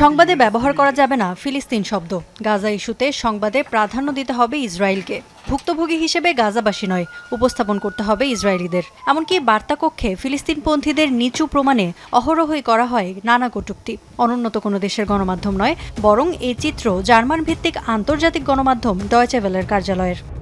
সংবাদে ব্যবহার করা যাবে না ফিলিস্তিন শব্দ। গাজা ইস্যুতে সংবাদে প্রাধান্য দিতে হবে ইসরায়েলকে। ভুক্তভোগী হিসেবে গাজাবাসী নয়, উপস্থাপন করতে হবে ইসরায়েলিদের। এমনকি বার্তাকক্ষে ফিলিস্তিনপন্থীদের নিচু প্রমাণে অহরহই করা হয় নানা কটূক্তি। অনুন্নত কোনো দেশের গণমাধ্যম নয়, বরং এই চিত্র জার্মান ভিত্তিক আন্তর্জাতিক গণমাধ্যম ডয়চেভেলের কার্যালয়ের।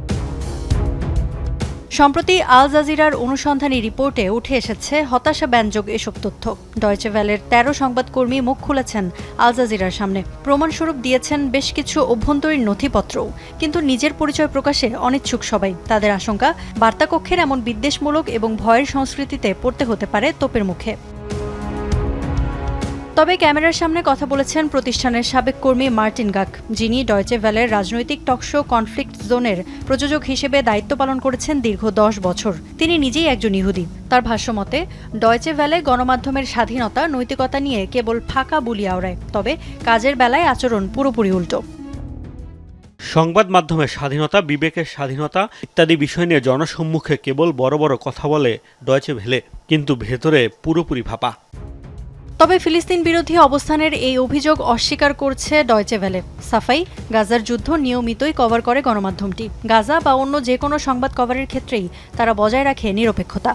সম্প্রতি আল জাজিরার অনুসন্ধানী রিপোর্টে উঠে এসেছে, হতাশা ব্যঞ্জক এসব তথ্য। ডয়চে ভ্যালের তেরো সংবাদকর্মী মুখ খুলেছেন আল জাজিরার সামনে। প্রমাণস্বরূপ দিয়েছেন বেশ কিছু অভ্যন্তরীণ নথিপত্রও, কিন্তু নিজের পরিচয় প্রকাশে অনিচ্ছুক সবাই। তাদের আশঙ্কা বার্তাকক্ষের এমন বিদ্বেষমূলক এবং ভয়ের সংস্কৃতিতে পড়তে হতে পারে তোপের মুখে। তবে ক্যামেরার সামনে কথা বলেছেন প্রতিষ্ঠানের সাবেক কর্মী মার্টিন গাক, যিনি ডয়চে ভ্যালের রাজনৈতিক টকশো কনফ্লিক্ট জোনের প্রযোজক হিসেবে দায়িত্ব পালন করেছেন দীর্ঘ দশ বছর। তিনি নিজেই একজন ইহুদি। তার ভাষ্যমতে, ডয়চে ভ্যালে গণমাধ্যমের স্বাধীনতা, নৈতিকতা নিয়ে কেবল ফাঁকা বুলি আওড়ায়, তবে কাজের বেলায় আচরণ পুরোপুরি উল্টো। সংবাদ মাধ্যমের স্বাধীনতা, বিবেকের স্বাধীনতা ইত্যাদি বিষয় নিয়ে জনসম্মুখে কেবল বড় বড় কথা বলে ডয়চে ভেলে কিন্তু ভেতরে পুরোপুরি ভাপা তবে ফিলিস্তিন বিরোধী অবস্থানের এই অভিযোগ অস্বীকার করছে ডয়চে ভ্যালে। সাফাই, গাজার যুদ্ধ নিয়মিতই কভার করে গণমাধ্যমটি। গাজা বা অন্য যে কোনো সংবাদ কভারের ক্ষেত্রেই তারা বজায় রাখে নিরপেক্ষতা।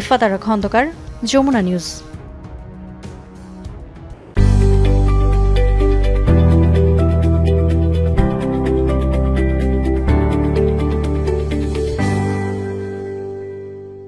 ইফাতারা খন্দকার যমুনা নিউজ।